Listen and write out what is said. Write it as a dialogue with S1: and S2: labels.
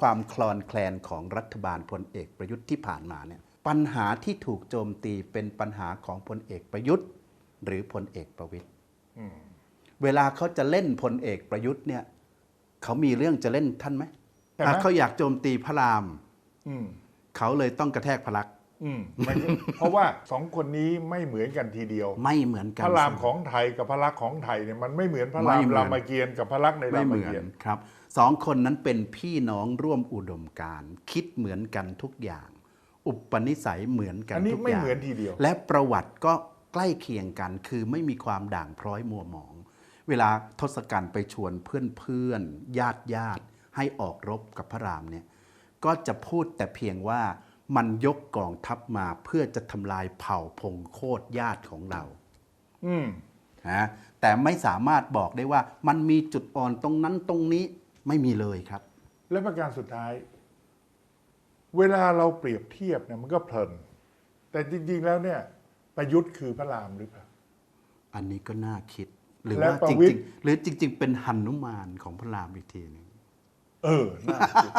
S1: ความคลอนแคลนของรัฐบาลพลเอกประยุทธ์ที่ผ่านมาเนี่ยปัญหาที่ถูกโจมตีเป็นปัญหาของพลเอกประยุทธ์ หรือพลเอกประวิตย
S2: อืม
S1: เวลาเขาจะเล่นพลเอกประยุทธ์เนี่ยเขามีเรื่องจะเล่นท่านไหม
S2: ใช่ไหม
S1: อะเขาอยากโจมตีพระราม
S2: อืม
S1: เขาเลยต้องกระแทกพระลักษมณ์
S2: อืมมันก็เพราะว่าสองคนนี้ไม่เหมือนกันทีเดียว
S1: ไม่เหมือนกั
S2: พ
S1: น
S2: ระรามของไทยกับพระลักษณ์ของไทยเนี่ยมันไม่เหมือนพระ
S1: ไม่
S2: ราม
S1: เหมือน
S2: รามเกียรติ์กับพระลักษณ์ใน
S1: ไม่
S2: ราม
S1: เหมือ
S2: เกียร
S1: น
S2: ติ์
S1: ครับ สองคนนั้นเป็นพี่น้องร่วมอุดมการณ์คิดเหมือนกันทุกอย่าง อุปนิสัยเหมือนกัน
S2: อันนี้
S1: ทุก
S2: ไม่
S1: อย่าง
S2: เหมือนทีเดียว
S1: และประวัติก็ใกล้เคียงกัน คือไม่มีความด่างพร้อยมัวหมอง เวลาทศกัณฐ์ไปชวนเพื่อนๆญาติญาติๆให้ออกรบกับพระรามเนี่ยก็จะพูดแต่เพียงว่ามันยกกองทัพมาเพื่อจะทำลายเผ่าพงโคตรญาติของเรา
S2: อืม
S1: นะแต่ไม่สามารถบอกได้ว่ามันมีจุดอ่อนตรงนั้นตรงนี้ ไม่มีเลยครับ
S2: และประการสุดท้าย เวลาเราเปรียบเทียบเนี่ยมันก็เพลิน แต่จริง ๆ แล้วเนี่ย ประยุทธ์คือพระรามหรือเปล่า
S1: อันนี้ก็น่าคิด หรือ
S2: และ
S1: ว่า
S2: ประ
S1: จ
S2: วิ
S1: ริ
S2: ต
S1: ง
S2: ร
S1: ๆหรือจริง ๆ เป็นหันุมานของพระรามอีกทีหนึง
S2: เออน่าคิด